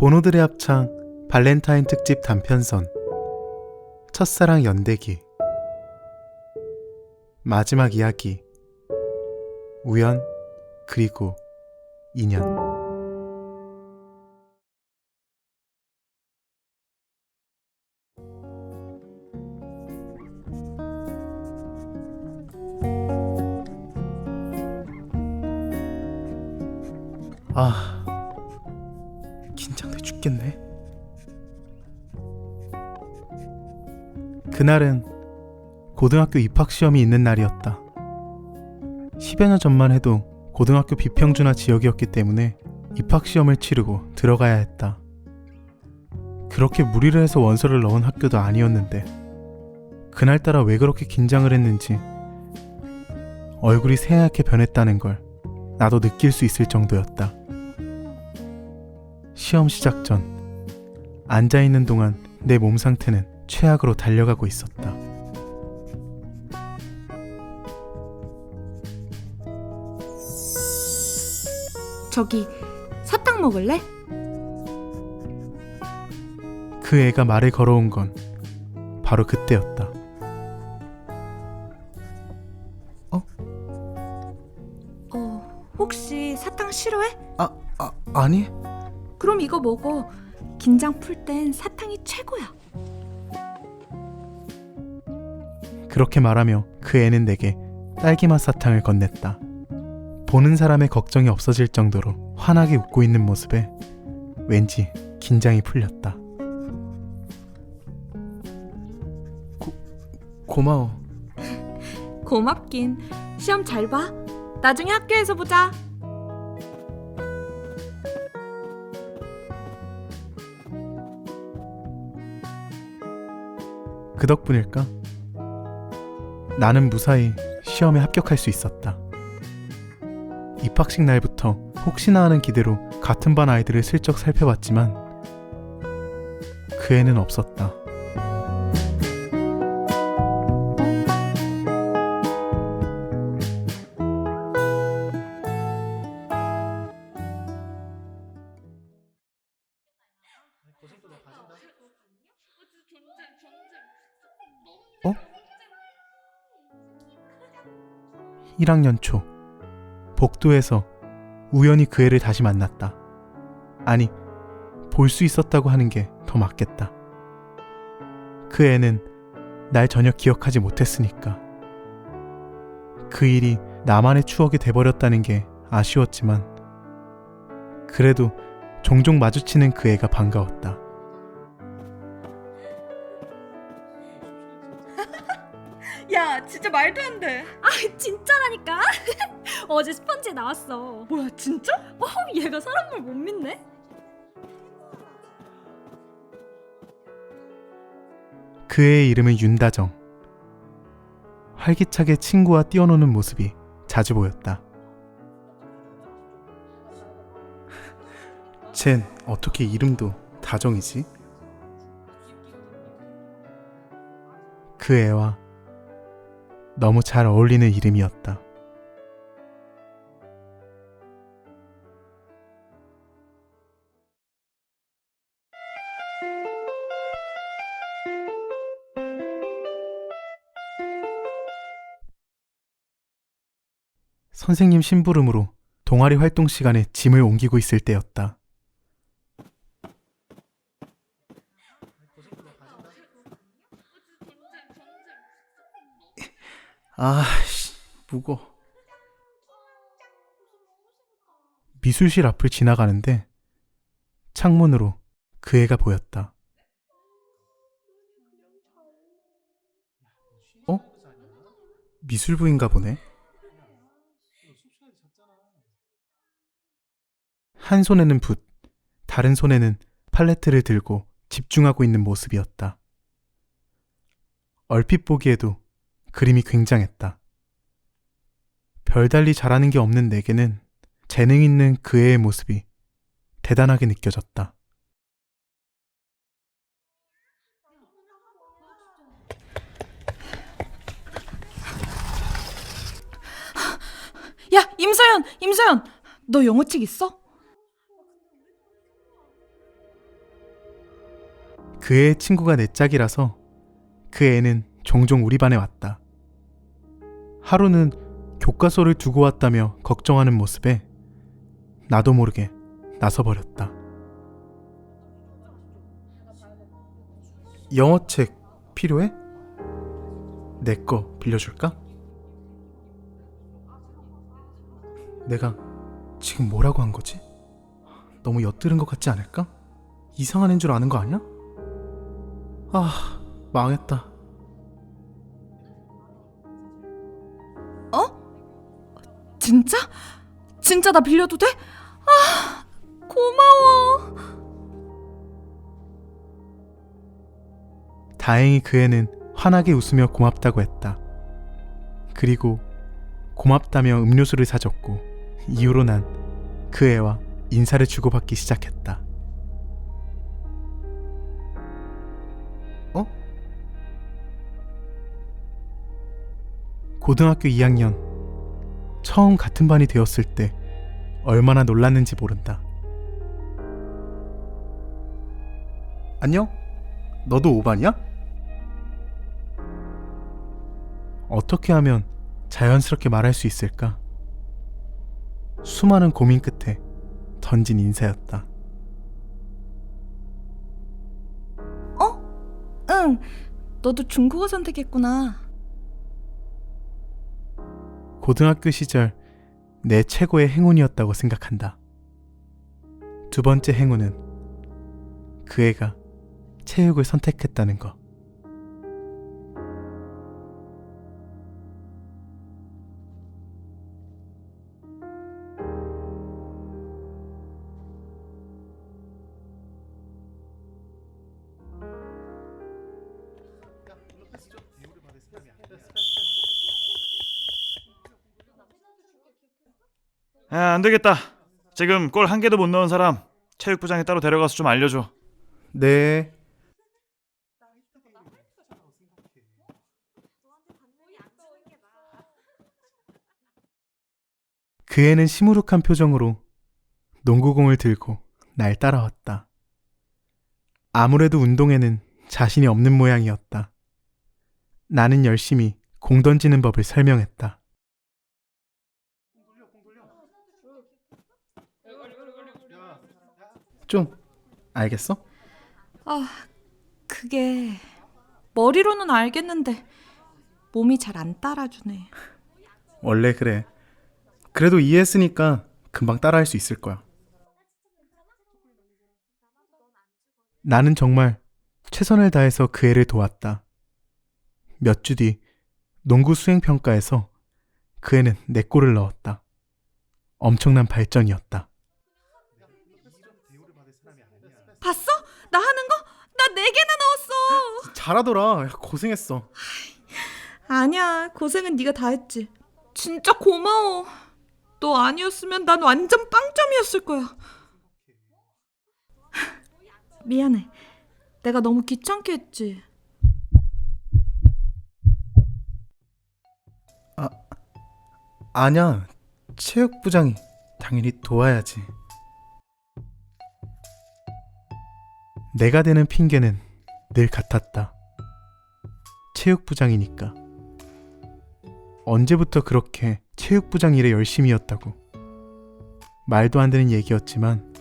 보노들의 합창 발렌타인 특집 단편선. 첫사랑 연대기. 마지막 이야기. 우연 그리고 인연. 아 죽겠네. 그날은 고등학교 입학 시험이 있는 날이었다. 10여 년 전만 해도 고등학교 비평준화 지역이었기 때문에 입학 시험을 치르고 들어가야 했다. 그렇게 무리를 해서 원서를 넣은 학교도 아니었는데 그날따라 왜 그렇게 긴장을 했는지 얼굴이 새하얗게 변했다는 걸 나도 느낄 수 있을 정도였다. 시험 시작 전 앉아 있는 동안 내 몸 상태는 최악으로 달려가고 있었다. 저기 사탕 먹을래? 그 애가 말을 걸어온 건 바로 그때였다. 어, 혹시 사탕 싫어해? 아, 아 아니? 먹어. 긴장 풀 땐 사탕이 최고야. 그렇게 말하며 그 애는 내게 딸기맛 사탕을 건넸다. 보는 사람의 걱정이 없어질 정도로 환하게 웃고 있는 모습에 왠지 긴장이 풀렸다. 고, 고마워. 고맙긴. 시험 잘 봐. 나중에 학교에서 보자. 덕분일까? 나는 무사히 시험에 합격할 수 있었다. 입학식 날부터 혹시나 하는 기대로 같은 반 아이들을 슬쩍 살펴봤지만 그 애는 없었다. 1학년 초 복도에서 우연히 그 애를 다시 만났다. 아니, 볼 수 있었다고 하는 게 더 맞겠다. 그 애는 날 전혀 기억하지 못했으니까. 그 일이 나만의 추억이 돼버렸다는 게 아쉬웠지만, 그래도 종종 마주치는 그 애가 반가웠다. 어제 스펀지에 나왔어 뭐야, 진짜? 어 얘가 사람을 못 믿네 그의 이름은 윤다정. 활기차게 친구와 뛰어노는 모습이 자주 보였다. 쟨 어떻게 이름도 다정이지? 그 애와 너무 잘 어울리는 이름이었다. 선생님 심부름으로 동아리 활동 시간에 짐을 옮기고 있을 때였다. 아 씨, 무거. 미술실 앞을 지나가는데 창문으로 그 애가 보였다. 어? 미술부인가 보네. 한 손에는 붓, 다른 손에는 팔레트를 들고 집중하고 있는 모습이었다. 얼핏 보기에도 그림이 굉장했다. 별달리 잘하는 게 없는 내게는 재능 있는 그 애의 모습이 대단하게 느껴졌다. 야, 임서연, 임서연. 너 영어책 있어? 그 애의 친구가 내 짝이라서 그 애는 종종 우리 반에 왔다. 하루는 교과서를 두고 왔다며 걱정하는 모습에 나도 모르게 나서버렸다. 영어책 필요해? 내 거 빌려줄까? 내가 지금 뭐라고 한 거지? 너무 엿들은 것 같지 않을까? 이상한 애인 줄 아는 거 아니야? 아, 망했다. 진짜? 진짜 나 빌려도 돼? 아, 고마워. 다행히 그 애는 환하게 웃으며 고맙다고 했다. 그리고 고맙다며 음료수를 사줬고 이후로 난 그 애와 인사를 주고받기 시작했다. 고등학교 2학년 처음 같은 반이 되었을 때 얼마나 놀랐는지 모른다. 안녕? 너도 5반이야? 어떻게 하면 자연스럽게 말할 수 있을까? 수많은 고민 끝에 던진 인사였다. 응. 너도 중국어 선택했구나. 고등학교 시절 내 최고의 행운이었다고 생각한다. 두 번째 행운은 그 애가 체육을 선택했다는 거. 아, 안 되겠다. 지금 골 한 개도 못 넣은 사람 체육부장에 따로 데려가서 좀 알려줘. 네. 그 애는 시무룩한 표정으로 농구공을 들고 날 따라왔다. 아무래도 운동에는 자신이 없는 모양이었다. 나는 열심히 공 던지는 법을 설명했다. 좀 알겠어? 아, 그게 머리로는 알겠는데 몸이 잘 안 따라주네. 원래 그래. 그래도 이해했으니까 금방 따라할 수 있을 거야. 나는 정말 최선을 다해서 그 애를 도왔다. 몇 주 뒤 농구 수행 평가에서 그 애는 내 골을 넣었다. 엄청난 발전이었다. 봤어? 나 하는 거? 나 네 개나 넣었어. 잘하더라. 고생했어. 아니야. 고생은 네가 다 했지. 진짜 고마워. 너 아니었으면 난 완전 빵점이었을 거야. 미안해. 내가 너무 귀찮게 했지. 아니야. 체육부장이 당연히 도와야지. 내가 되는 핑계는 늘 같았다. 체육부장이니까. 언제부터 그렇게 체육부장 일에 열심히였다고. 말도 안 되는 얘기였지만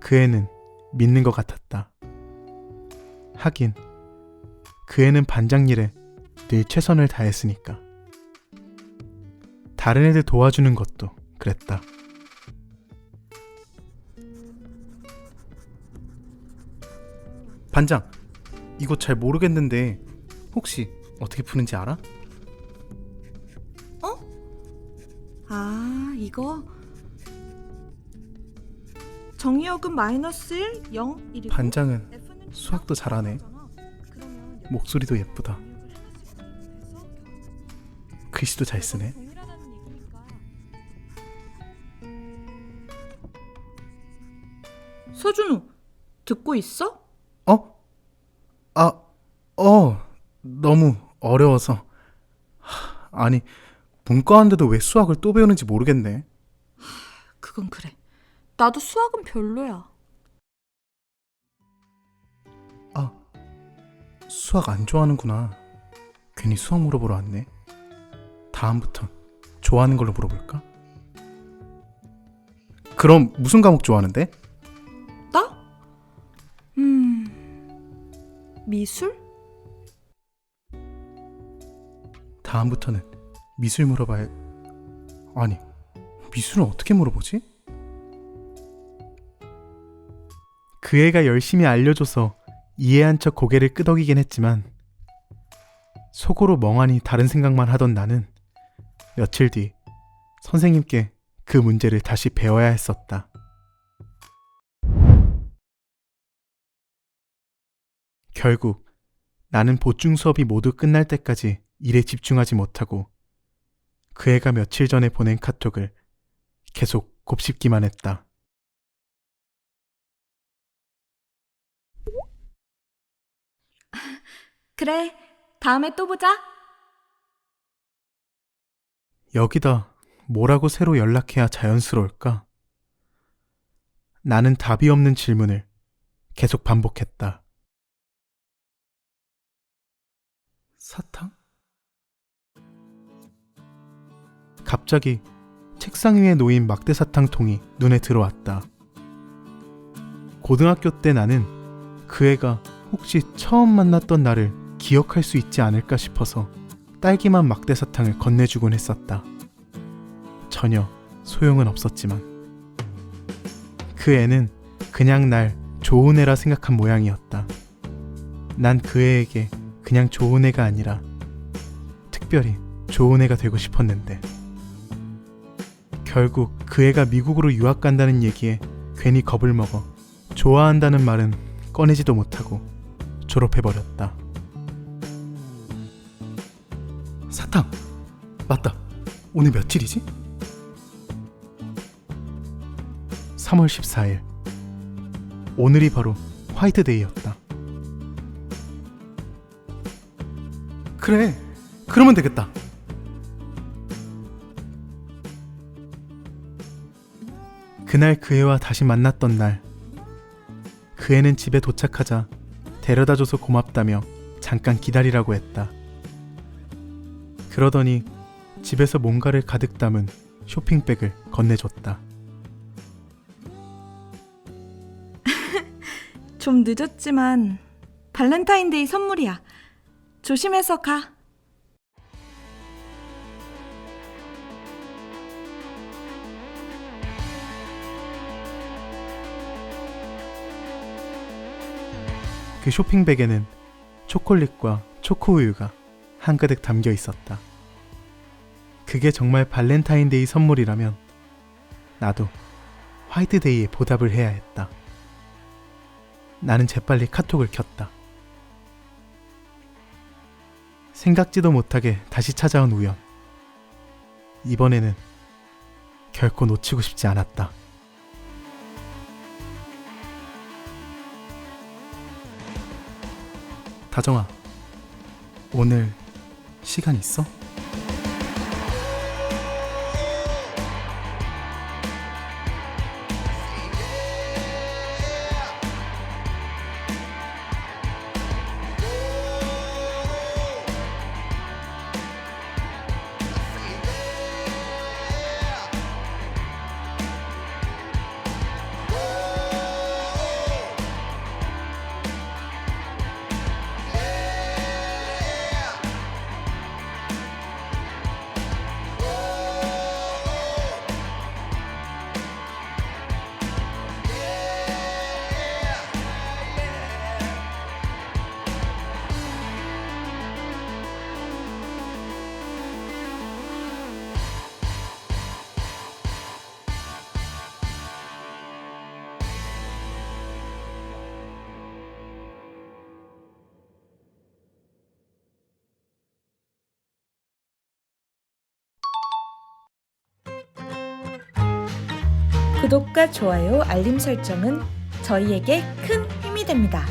그 애는 믿는 것 같았다. 하긴 그 애는 반장 일에 늘 최선을 다했으니까. 다른 애들 도와주는 것도 그랬다. 반장, 이거 잘 모르겠는데 혹시 어떻게 푸는지 알아? 아, 이거 정의역은 마이너스 1, 0, 1이고 반장은 수학도 잘하네. 목소리도 예쁘다. 글씨도 잘 쓰네. 서준우, 듣고 있어? 어? 아, 어, 너무 어려워서. 하, 아니, 문과인데도 왜 수학을 또 배우는지 모르겠네. 그건 그래. 나도 수학은 별로야. 아, 수학 안 좋아하는구나. 괜히 수학 물어보러 왔네. 다음부턴 좋아하는 걸로 물어볼까? 그럼 무슨 과목 좋아하는데? 미술? 다음부터는 미술 물어봐야 아니 미술은 어떻게 물어보지? 그 애가 열심히 알려줘서 이해한 척 고개를 끄덕이긴 했지만 속으로 멍하니 다른 생각만 하던 나는 며칠 뒤 선생님께 그 문제를 다시 배워야 했었다. 결국 나는 보충 수업이 모두 끝날 때까지 일에 집중하지 못하고 그 애가 며칠 전에 보낸 카톡을 계속 곱씹기만 했다. 그래, 다음에 또 보자. 여기다 뭐라고 새로 연락해야 자연스러울까? 나는 답이 없는 질문을 계속 반복했다. 사탕? 갑자기 책상 위에 놓인 막대 사탕 통이 눈에 들어왔다. 고등학교 때 나는 그 애가 혹시 처음 만났던 나를 기억할 수 있지 않을까 싶어서 딸기맛 막대 사탕을 건네주곤 했었다. 전혀 소용은 없었지만 그 애는 그냥 날 좋은 애라 생각한 모양이었다. 난 그 애에게 그냥 좋은 애가 아니라 특별히 좋은 애가 되고 싶었는데 결국 그 애가 미국으로 유학 간다는 얘기에 괜히 겁을 먹어 좋아한다는 말은 꺼내지도 못하고 졸업해버렸다. 사탕! 맞다. 오늘 며칠이지? 3월 14일. 오늘이 바로 화이트데이였다. 그래. 그러면 되겠다. 그날 그 애와 다시 만났던 날. 그 애는 집에 도착하자 데려다 줘서 고맙다며 잠깐 기다리라고 했다. 그러더니 집에서 뭔가를 가득 담은 쇼핑백을 건네줬다. 좀 늦었지만 발렌타인데이 선물이야. 조심해서 가. 그 쇼핑백에는 초콜릿과 초코우유가 한가득 담겨 있었다. 그게 정말 발렌타인데이 선물이라면 나도 화이트데이에 보답을 해야 했다. 나는 재빨리 카톡을 켰다. 생각지도 못하게 다시 찾아온 우연. 이번에는 결코 놓치고 싶지 않았다. 다정아, 오늘 시간 있어? 구독과 좋아요, 알림 설정은 저희에게 큰 힘이 됩니다.